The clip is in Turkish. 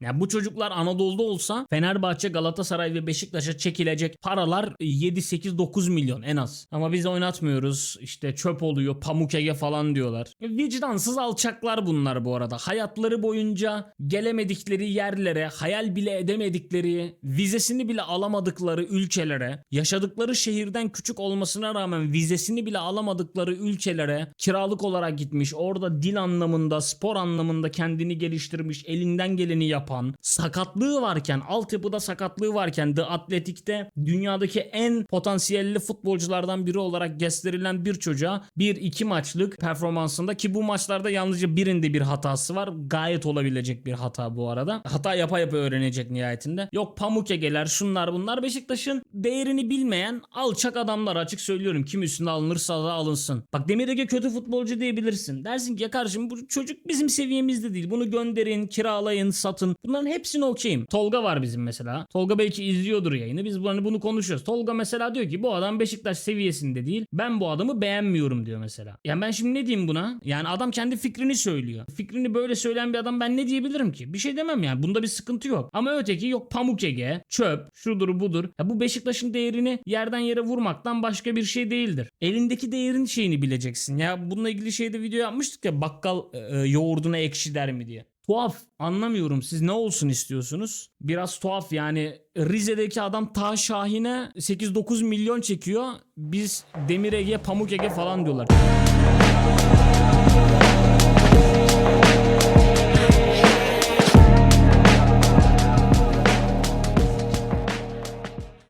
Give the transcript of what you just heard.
Yani bu çocuklar Anadolu'da olsa Fenerbahçe, Galatasaray ve Beşiktaş'a çekilecek paralar 7 8 9 milyon en az. Ama biz oynatmıyoruz. İşte çöp oluyor, pamuk ege falan diyorlar. Vicdansız alçaklar bunlar bu arada. Hayatları boyunca gelemedikleri yerlere, hayal bile edemedikleri, vizesini bile alamadıkları ülkelere, yaşadıkları şehirden küçük olmasına rağmen vizesini bile alamadıkları ülkelere kiralık olarak gitmiş. Orada dil anlamında, spor anlamında kendini geliştirmiş, elinden geleni yapan, sakatlığı varken, altyapıda sakatlığı varken The Athletic'te dünyadaki en potansiyelli futbolculardan biri olarak gösterilen bir çocuğa bir iki maçlık performansında ki bu maçlarda yalnızca birinde bir hatası var. Gayet olabilecek bir hata bu arada. Hata yapa yapa öğrenecek nihayetinde. Yok pamuk egeler şunlar bunlar Beşiktaş'ın değerini bilmeyen alçak adamlar açık söylüyorum. Kim üstüne alınırsa da alınsın. Bak Demir Ege kötü futbolcu diyebilirsin. Dersin ki ya kardeşim bu çocuk bizim seviyemizde değil. Bunu gönderin, kiralayın, satın. Bunların hepsini okeyim. Tolga var bizim mesela. Tolga belki izliyordur yayını. Biz bunu, bunu konuşuyoruz. Tolga mesela diyor ki bu adam Beşiktaş seviyesinde değil. Ben bu adamı beğenmiyorum diyor mesela. Yani ben şimdi ne diyeyim buna? Yani adam kendi fikrini söylüyor. Fikrini böyle söyleyen bir adam ben ne diyebilirim ki? Bir şey demem yani. Bunda bir sıkıntı yok. Ama öteki yok pamuk ege, çöp, şudur budur. Ya bu Beşiktaş'ın değerini yerden yere vurmaktan başka bir şey değildir. Elindeki değerin şeyini bileceksin. Ya bununla ilgili şeyde video yapmıştık ya bakkal e, yoğurduna ekşi der mi diye. Tuhaf anlamıyorum siz ne olsun istiyorsunuz? Biraz tuhaf yani Rize'deki adam Ta Şahin'e 8-9 milyon çekiyor. Biz Demir Ege, Pamuk Ege falan diyorlar.